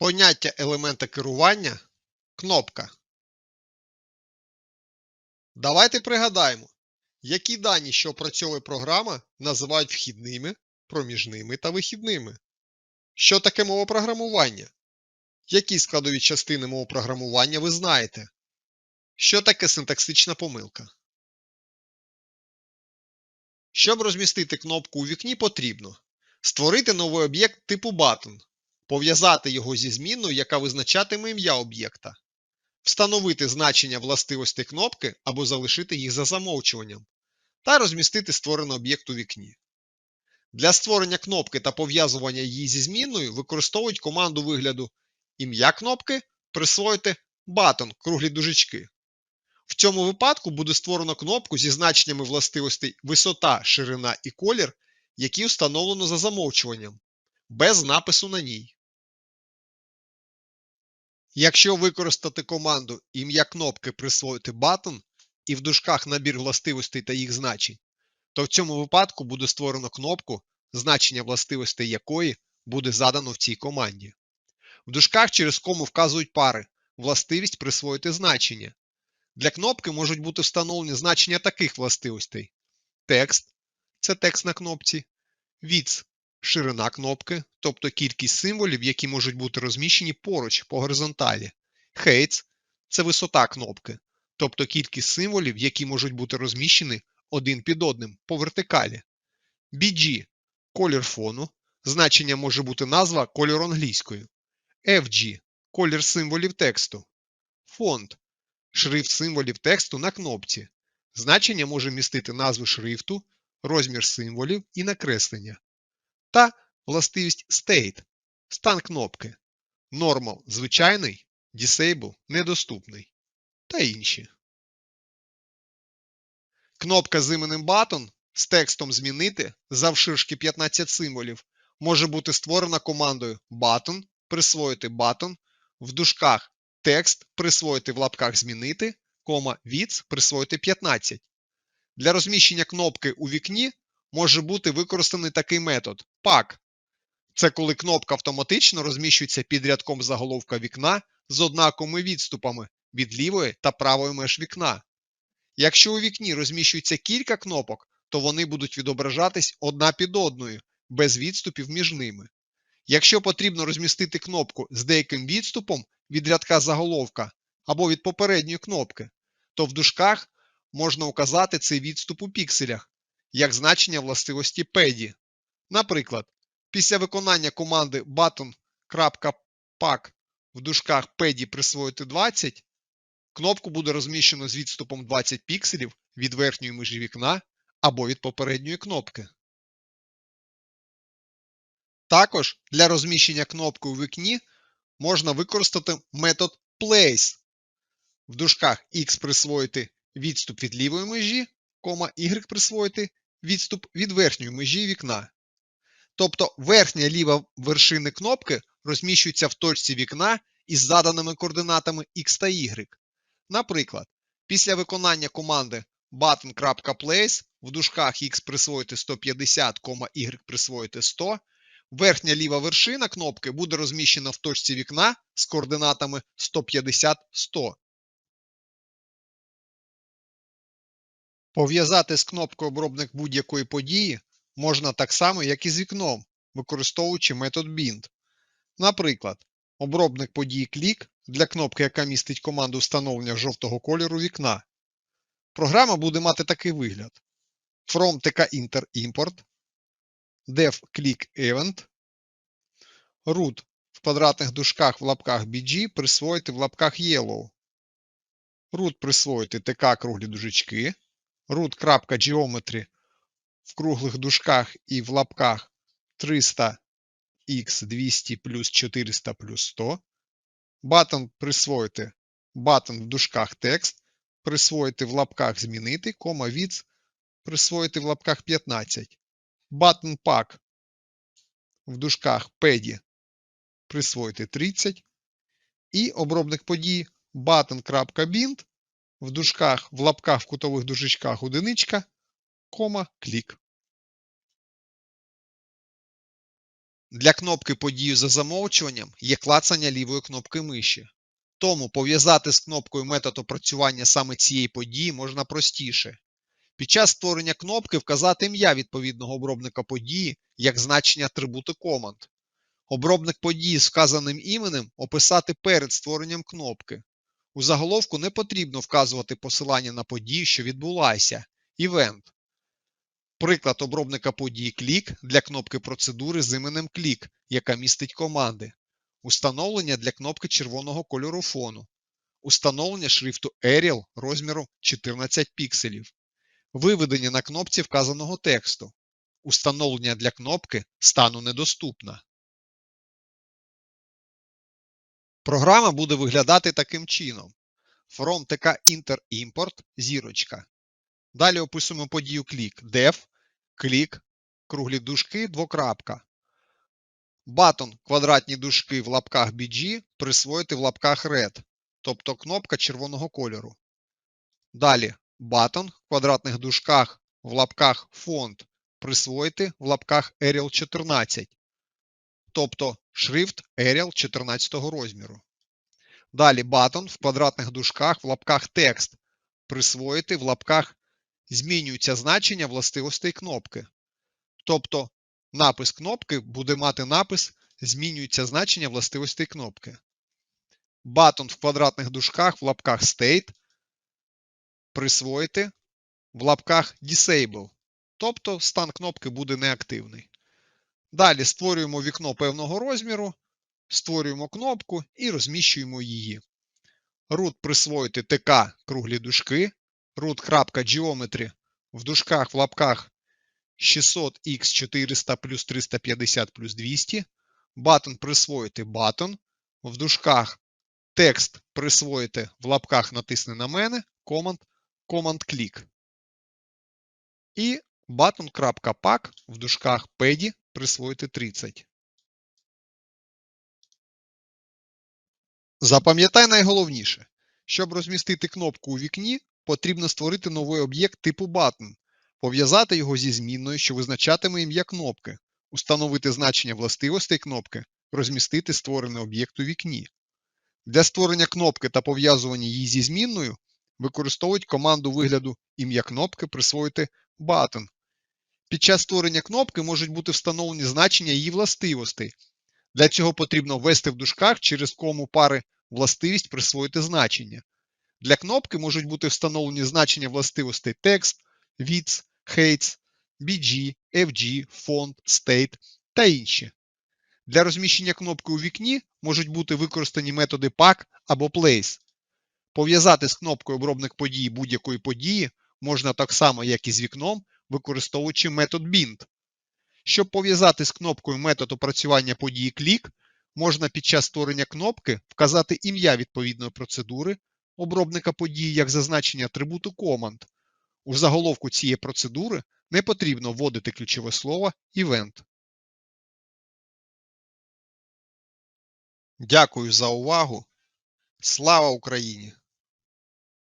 Поняття елемента керування кнопка. Давайте пригадаємо, які дані, що опрацьовує програма, називають вхідними, проміжними та вихідними. Що таке мова програмування? Які складові частини мови програмування ви знаєте? Що таке синтаксична помилка? Щоб розмістити кнопку у вікні, потрібно створити новий об'єкт типу button, пов'язати його зі змінною, яка визначатиме ім'я об'єкта, встановити значення властивостей кнопки або залишити їх за замовчуванням, та розмістити створений об'єкт у вікні. Для створення кнопки та пов'язування її зі змінною використовують команду вигляду ім'я кнопки присвоїти button круглі дужечки. В цьому випадку буде створено кнопку зі значеннями властивостей висота, ширина і колір, які встановлено за замовчуванням, без напису на ній. Якщо використати команду ім'я кнопки присвоїти button і в дужках набір властивостей та їх значень, то в цьому випадку буде створено кнопку, значення властивостей якої буде задано в цій команді. В дужках через кому вказують пари властивість присвоїти значення. Для кнопки можуть бути встановлені значення таких властивостей: текст це текст на кнопці, width – ширина кнопки, тобто кількість символів, які можуть бути розміщені поруч по горизонталі, height – це висота кнопки, тобто кількість символів, які можуть бути розміщені один під одним по вертикалі, BG – колір фону, значення може бути назва кольору англійською, FG – колір символів тексту, фонд шрифт символів тексту на кнопці. Значення може містити назву шрифту, розмір символів і накреслення. Та властивість State стан кнопки. Normal звичайний, Disable недоступний та інші. Кнопка з іменем Button з текстом Змінити завширшки 15 символів може бути створена командою Button присвоїти button в дужках текст присвоїти в лапках змінити, кома width присвоїти 15. Для розміщення кнопки у вікні може бути використаний такий метод pack. Це коли кнопка автоматично розміщується під рядком заголовка вікна з однаковими відступами від лівої та правої меж вікна. Якщо у вікні розміщується кілька кнопок, то вони будуть відображатись одна під одною, без відступів між ними. Якщо потрібно розмістити кнопку з деяким відступом від рядка заголовка або від попередньої кнопки, то в дужках можна указати цей відступ у пікселях як значення властивості PEDI. Наприклад, після виконання команди button.pack в дужках PEDI присвоїти 20, кнопку буде розміщено з відступом 20 пікселів від верхньої межі вікна або від попередньої кнопки. Також для розміщення кнопки у вікні можна використати метод place. В дужках X присвоїти відступ від лівої межі, Y присвоїти відступ від верхньої межі вікна. Тобто верхня ліва вершини кнопки розміщується в точці вікна із заданими координатами X та Y. Наприклад, після виконання команди button.place в дужках X присвоїти 150, Y присвоїти 100 Верхня ліва вершина кнопки буде розміщена в точці вікна з координатами 150-100. Пов'язати з кнопкою обробник будь-якої події можна так само, як і з вікном, використовуючи метод bind. Наприклад, обробник події клік для кнопки, яка містить команду встановлення жовтого кольору вікна. Програма буде мати такий вигляд: From TK Inter Import def click event, root в квадратних дужках в лапках BG присвоїти в лапках yellow, root присвоїти tk круглі дужечки, root.geometry в круглих дужках і в лапках 300 x 200 плюс 400 плюс 100, button присвоїти button в дужках текст, присвоїти в лапках змінити, кома width присвоїти в лапках 15 button pack в дужках pedi присвоїти 30 і обробник подій button.bind в дужках в лапках в кутових дужечках одиничка, кома, клік. Для кнопки подію за замовчуванням є клацання лівої кнопки миші. Тому пов'язати з кнопкою метод опрацювання саме цієї події можна простіше. Під час створення кнопки вказати ім'я відповідного обробника події як значення атрибути команд. Обробник події з вказаним іменем описати перед створенням кнопки. У заголовку не потрібно вказувати посилання на подію, що відбулася Event. Приклад обробника події клік для кнопки процедури з іменем клік, яка містить команди. Установлення для кнопки червоного кольору фону. Установлення шрифту Arial розміру 14 пікселів. Виведення на кнопці вказаного тексту. Установлення для кнопки стану недоступна. Програма буде виглядати таким чином. From TK Inter зірочка. Далі описуємо подію клік def, клік, круглі дужки, двокрапка. Батон квадратні дужки в лапках BG присвоїти в лапках Red, тобто кнопка червоного кольору. Далі батон в квадратних дужках в лапках фонд присвоїти в лапках Arial 14, тобто шрифт Arial 14 розміру. Далі батон в квадратних дужках в лапках текст присвоїти в лапках змінюються значення властивостей кнопки. Тобто напис кнопки буде мати напис змінюються значення властивостей кнопки. Батон в квадратних дужках в лапках state присвоїти в лапках disable, тобто стан кнопки буде неактивний. Далі створюємо вікно певного розміру, створюємо кнопку і розміщуємо її. Root присвоїти tk круглі дужки, root.geometry в дужках в лапках 600x400 плюс 350 плюс 200, button присвоїти button, в дужках текст присвоїти в лапках натисни на мене, command, command click. І button.pack в дужках pedi присвоїти 30. Запам'ятай найголовніше. Щоб розмістити кнопку у вікні, потрібно створити новий об'єкт типу button, пов'язати його зі змінною, що визначатиме ім'я кнопки, установити значення властивостей кнопки, розмістити створений об'єкт у вікні. Для створення кнопки та пов'язування її зі змінною використовують команду вигляду ім'я кнопки присвоїти button. Під час створення кнопки можуть бути встановлені значення її властивостей. Для цього потрібно ввести в дужках через кому пари властивість присвоїти значення. Для кнопки можуть бути встановлені значення властивостей текст, width, heights, BG, FG, font, state та інші. Для розміщення кнопки у вікні можуть бути використані методи pack або place. Пов'язати з кнопкою обробник події будь-якої події можна так само, як і з вікном, використовуючи метод bind. Щоб пов'язати з кнопкою метод опрацювання події клік, можна під час створення кнопки вказати ім'я відповідної процедури обробника подій як зазначення атрибуту команд. У заголовку цієї процедури не потрібно вводити ключове слово Event. Дякую за увагу. Слава Україні!